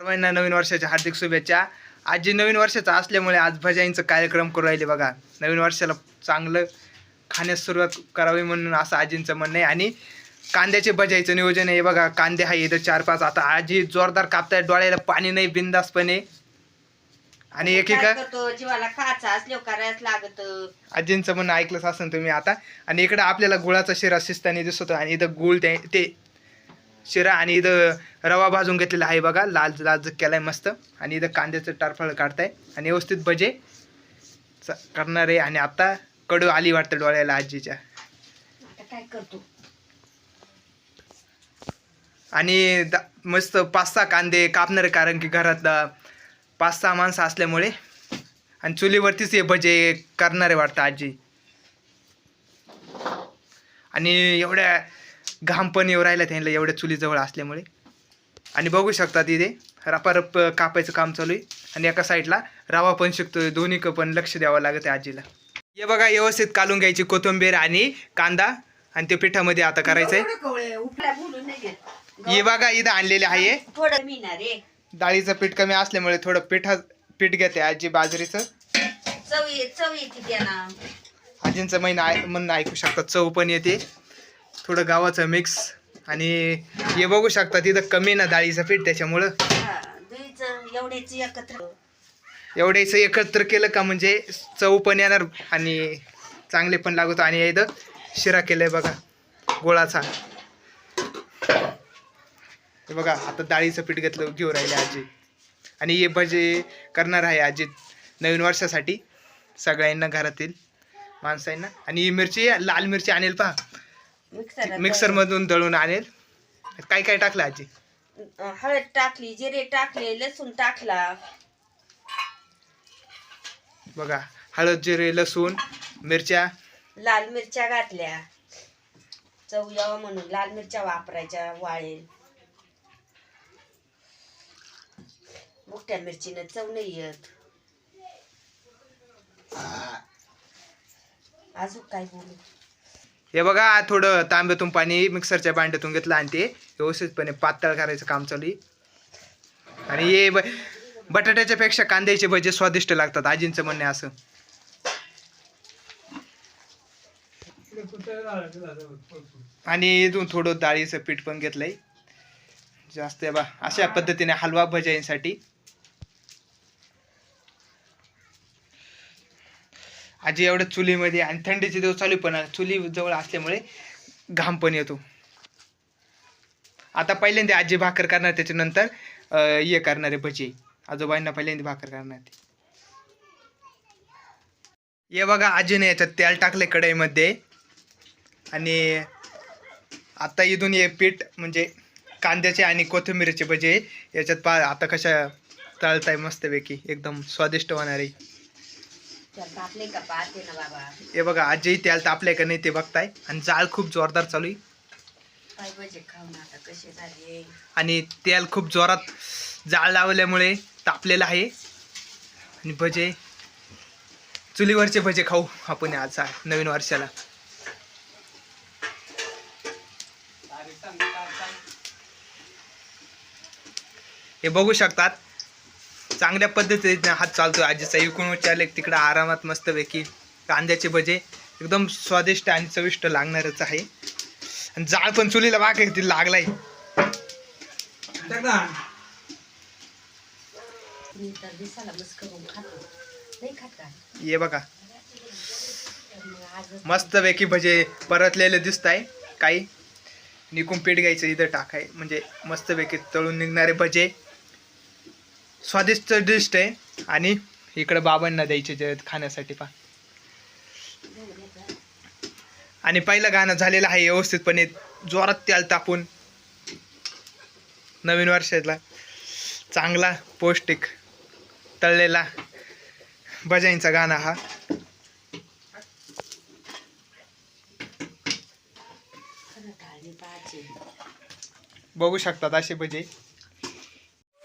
सर्वांना नवीन वर्षाच्या हार्दिक शुभेच्छा. आजी नवीन वर्षाचा असल्यामुळे आज भजाईंचा कार्यक्रम करू राहिले बघा. नवीन वर्षाला चांगलं खाण्यास सुरुवात करावी म्हणून असं आजींचं म्हणणं आहे. आणि कांद्याचे भजाईचं नियोजन आहे बघा. कांदे आहे इथं चार पाच आता आजी जोरदार कापताय. डोळ्याला पाणी नाही बिंदासपणे. आणि काय एकेका करतो? जीवाला खायचा असल्यावर करायच लागत. आजींचं म्हणणं ऐकलंच असेल तुम्ही आता. आणि इकडं आपल्याला गुळाचा शिरा शिजताना दिसतो आणि इथं गुळ ते ते शिरा आणि इथं रवा भाजून घेतलेला आहे बघा. लाल लाल केलाय मस्त. आणि इथं कांद्याचं टारफळ काढताय. आणि व्यवस्थित भजे करणार. आहे आणि आता कडू आली वाटतं डोळ्याला आजीच्या. काय करतो? आणि मस्त पाच सहा कांदे कापणार आहे कारण की घरात पाच सहा माणसं असल्यामुळे. आणि चुलीवरतीच हे भजे करणार आहे वाटतं आजी. आणि एवढ्या घाम पण येऊ राहिला त्यांना एवढ्या चुलीजवळ असल्यामुळे. आणि बघू शकता तिथे रपारप कापायचं काम चालू आहे. आणि एका साईडला रवा पण शिकतोय दोन्ही क पण लक्ष द्यावं लागत आहे आजीला. हे बघा व्यवस्थित कालून घ्यायची कोथिंबीर आणि कांदा आणि ते पिठामध्ये आता करायचं आहे हे बघा इथं आणलेले आहे. डाळीचं पीठ कमी असल्यामुळे थोडं पिठा पीठ घेते आजी बाजरीचं. आजींचं महिना म्हणणं ऐकू शकता चव पण येते. थोडं गावाचं मिक्स आणि हे बघू शकता तिथं कमी ना डाळीचं पीठ त्याच्यामुळं. हा, एवढ्याच एकत्र. एवढ्याचं एकत्र केलं का म्हणजे चव पण येणार आणि चांगले पण लागतो. आणि इथं शिरा केलाय बघा गोळाचा. बघा आता डाळीचं पीठ घेतलं घेऊ राहिले आजी. आणि हे भजे करणार आहे आजी नवीन वर्षासाठी सगळ्यांना घरातील माणसांना. आणि ही मिरची लाल मिरची आणेल पहा. मिक्सर मिक्सरमधून दळून आणेल. काय काय टाकलं आजी? हळद टाकली जिरे टाकले लसूण टाकला. बघा हळद जिरे लसूण मिरच्या. लाल मिरच्या घातल्या. चव यावं म्हणून लाल मिरच्या वापरायच्या वाळेल मोठ्या मिरचीनं चव नाही येत. अजून काय बोलू? हे बघा थोडं तांब्यातून पाणी मिक्सरच्या भांड्यातून घेतलं आणि ते व्यवस्थितपणे पातळ करायचं काम चालू आहे. आणि हे ब बटाट्याच्या पेक्षा कांद्याचे भजे स्वादिष्ट लागतात आजींचं म्हणणे असं. आणि इथून थोडं डाळीचं पीठ पण घेतलंय. जास्त आहे बा अशा पद्धतीने हलवा भजाईंसाठी आजी एवढं चुलीमध्ये आणि थंडीचे दिवस चालू पण चुली जवळ असल्यामुळे घाम पण येतो. आता पहिल्यांदा आजी भाकर करणार त्याच्यानंतर हे करणारे भजी. आजोबांना पहिल्यांदा भाकर करणार हे बघा आजीने याच्यात तेल टाकले कढईमध्ये. आणि आता इथून हे पीठ म्हणजे कांद्याचे आणि कोथिंबीरचे भजे याच्यात पा आता कशा तळताय मस्तपैकी एकदम स्वादिष्ट होणार आहे. त्यात आपले का पाहते ना बाबा. हे बघा आजी तेल तापलंय का नाही ते बघताय. आणि जाळ खूप जोरदार चालू आहे. काय भजे खाऊन आता कसे झाले? आणि तेल खूप जोरात जाळ लावल्यामुळे तापलेलं आहे. आणि भजे चुलीवरचे भजे खाऊ आपण आज नवीन वर्षाला. हे बघू शकतात चांगल्या पद्धतीने हात चालतोय. आजीचा इकडून चालले तिकडं आरामात मस्तपैकी कांद्याचे भजे. एकदम स्वादिष्ट आणि चविष्ट लागणारच आहे. आणि जाळ पण चुलीला वाघ ती लागलाय. मी तर दिसाला मस्त करून खातो. नाही खात का? ये बघा. मस्तपैकी भजे परतलेले दिसत आहे काही निकून पीठ घ्यायचं इथं टाकाय. म्हणजे मस्तपैकी तळून निघणारे भजे. स्वादिष्ट डिश आहे. आणि इकडं बाबांना द्यायचे जे खाण्यासाठी पा आणि पहिलं गाणं झालेलं आहे व्यवस्थितपणे. जोरात त्याल तापून. नवीन वर्षातला. चांगला पौष्टिक तळलेला भजाईंचा गाणं हा. बघू शकतात असे भजे.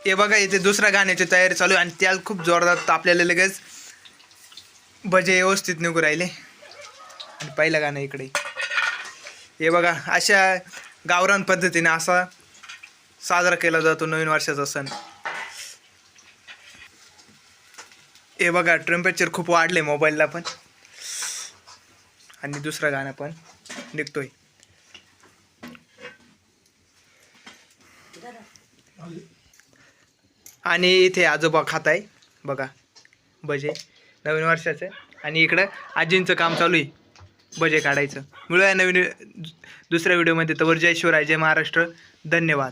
हे बघा इथे दुसऱ्या गाण्याची तयारी चालू आहे आणि त्याला खूप जोरदार तापलेले लगेच. भजे व्यवस्थित निघू राहिले. आणि पहिलं गाणं इकडे. हे बघा अशा गावरान पद्धतीने असा साजरा केला जातो नवीन वर्षाचा सण. हे बघा टेम्परेचर खूप वाढले मोबाईलला पण. आणि दुसरं गाणं पण निघतोय. आणि इथे आजोबा खात आहे. बघा भजे नवीन वर्षाचं. आणि इकडं आजींचं काम चालू आहे. भजे काढायचं. मिळूया नवीन दुसऱ्या व्हिडिओमध्ये. तर जय शिवराय जय महाराष्ट्र. धन्यवाद.